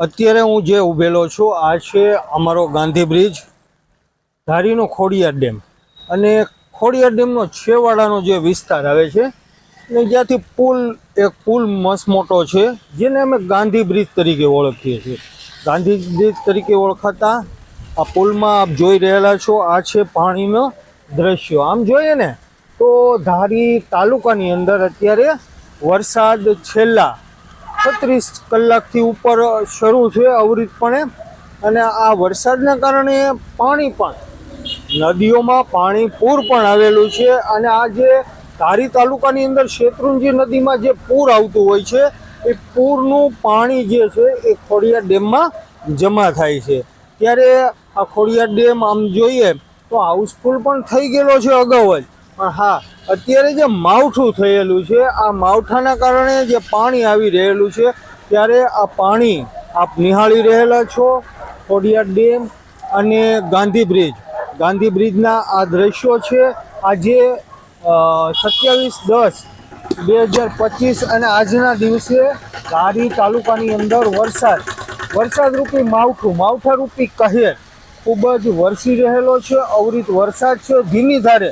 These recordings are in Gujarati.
અત્યારે હું જે ઊભેલો છું, આ છે અમારો ગાંધી બ્રિજ, ધારીનો ખોડિયાર ડેમ. અને ખોડિયાર ડેમનો છેવાડાનો જે વિસ્તાર આવે છે, ને જ્યાંથી પુલ, એક પુલ મસ્ત મોટો છે, જેને અમે ગાંધી બ્રિજ તરીકે ઓળખીએ છીએ. ગાંધી બ્રિજ તરીકે ઓળખાતા આ પુલમાં આપ જોઈ રહેલા છો, આ છે પાણીનો દ્રશ્યો. આમ જોઈએ ને, તો ધારી તાલુકાની અંદર અત્યારે વરસાદ છેલ્લા છત્રીસ કલાકથી ઉપર શરૂ છે અવિરતપણે. અને આ વરસાદના કારણે પાણી પણ, નદીઓમાં પાણી પૂર પણ આવેલું છે. અને આ જે ધારી તાલુકાની અંદર શેત્રુંજી નદીમાં જે પૂર આવતું હોય છે, એ પૂરનું પાણી જે છે, એ ખોડિયાર ડેમમાં જમા થાય છે. ત્યારે આ ખોડિયાર ડેમ આમ જોઈએ તો હાઉસફુલ પણ થઈ ગયેલો છે અગાઉ જ. પણ હા, અત્યારે જે માવઠું થયેલું છે, આ માવઠાના કારણે જે પાણી આવી રહેલું છે, ત્યારે આ પાણી આપ નિહાળી રહેલા છો, ખોડિયાર ડેમ અને ગાંધી બ્રિજ. ગાંધી બ્રિજના આ દ્રશ્યો છે, આજે સત્યાવીસ દસ બે હજાર પચીસ અને આજના દિવસે ધારી તાલુકાની અંદર વરસાદ. વરસાદરૂપી માવઠું, માવઠારૂપી કહેર ખૂબ જ વરસી રહેલો છે, અવરિત વરસાદ છે, ધીમી ધારે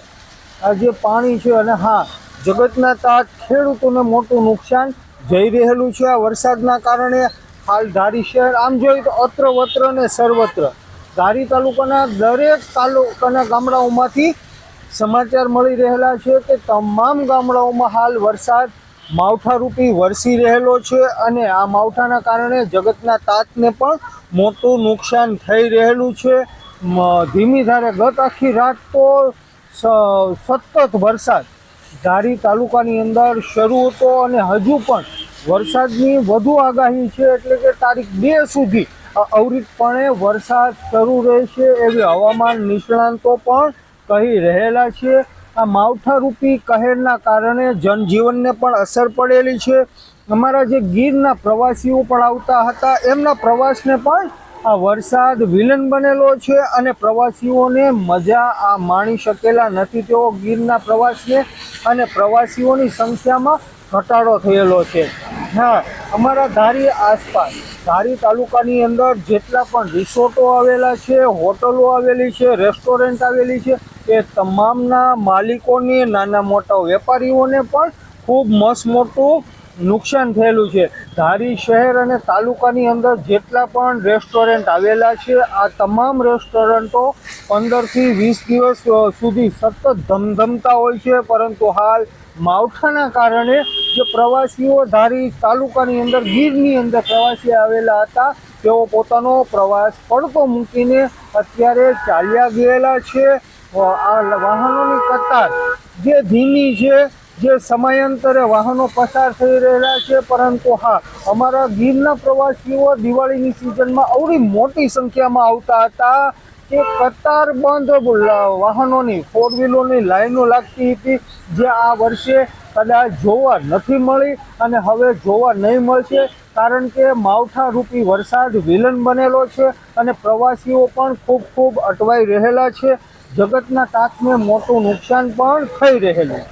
આ જે પાણી છે અને હા, જગતના તાત ખેડૂતોને મોટું નુકસાન જઈ રહેલું છે. આ વરસાદના કારણે હાલ ધારી શહેર, આમ જોઈએ તો અત્ર વત્ર ને સર્વત્ર. ધારી તાલુકાના દરેક તાલુકાના ગામડાઓમાંથી સમાચાર મળી રહેલા છે કે તમામ ગામડાઓમાં હાલ વરસાદ માવઠારૂપી વરસી રહેલો છે અને આ માવઠાના કારણે જગતના તાતને પણ મોટું નુકસાન થઈ રહેલું છે. ધીમી ધારે ગત આખી રાત તો સતત વરસાદ. ધારી તાલુકાની અંદર શરૂ હતો અને હજુ પણ વરસાદની વધુ આગાહી છે એટલે કે તારીખ બે સુધી અવિરતપણે વરસાદ શરૂ રહેશે એવી હવામાન નિષ્ણાંતો પણ કહી રહેલા છે. આ માવઠારૂપી કહેરના કારણે જનજીવનને પણ અસર પડેલી છે. અમારા જે ગીરના પ્રવાસીઓ પણ આવતા હતા, એમના પ્રવાસને પણ આ વરસાદ વિલન બનેલો છે અને પ્રવાસીઓને મજા આ માણી શકેલા નથી. તેઓ ગીરના પ્રવાસને અને પ્રવાસીઓની સંખ્યામાં ઘટાડો થયેલો છે. હા, અમારા ધારી આસપાસ, ધારી તાલુકાની અંદર જેટલા પણ રિસોર્ટો આવેલા છે, હોટલો આવેલી છે, રેસ્ટોરન્ટ આવેલી છે, એ તમામના માલિકોને, નાના મોટા વેપારીઓને પણ ખૂબ મસ્ત મોટું નુકસાન થયેલું છે. ધારી શહેર અને તાલુકાની અંદર જેટલા પણ રેસ્ટોરન્ટ આવેલા છે, આ તમામ રેસ્ટોરન્ટો પંદરથી વીસ દિવસ સુધી સતત ધમધમતા હોય છે. પરંતુ હાલ માવઠાના કારણે જે પ્રવાસીઓ ધારી તાલુકાની અંદર, ગીરની અંદર પ્રવાસી આવેલા હતા, તેઓ પોતાનો પ્રવાસ પડતો મૂકીને અત્યારે ચાલ્યા ગયેલા છે. આ વાહનોની કતાર જે ધીમી છે જે સમયાંતરે વાહનો પસાર થઈ રહેલા છે, પરંતુ હા, અમારા ગીરના પ્રવાસીઓ દિવાળીની સિઝનમાં અવડી મોટી સંખ્યામાં આવતા હતા કે કતાર બંધ વાહનોની ફોર વ્હીલોની લાઈનો લાગતી હતી, જે આ વર્ષે કદાચ જોવા નથી મળી અને હવે જોવા નહીં મળશે, કારણ કે માવઠારૂપી વરસાદ વિલન બનેલો છે અને પ્રવાસીઓ પણ ખૂબ ખૂબ અટવાઈ રહેલા છે. જગતના તાકને મોટું નુકસાન પણ થઈ રહેલું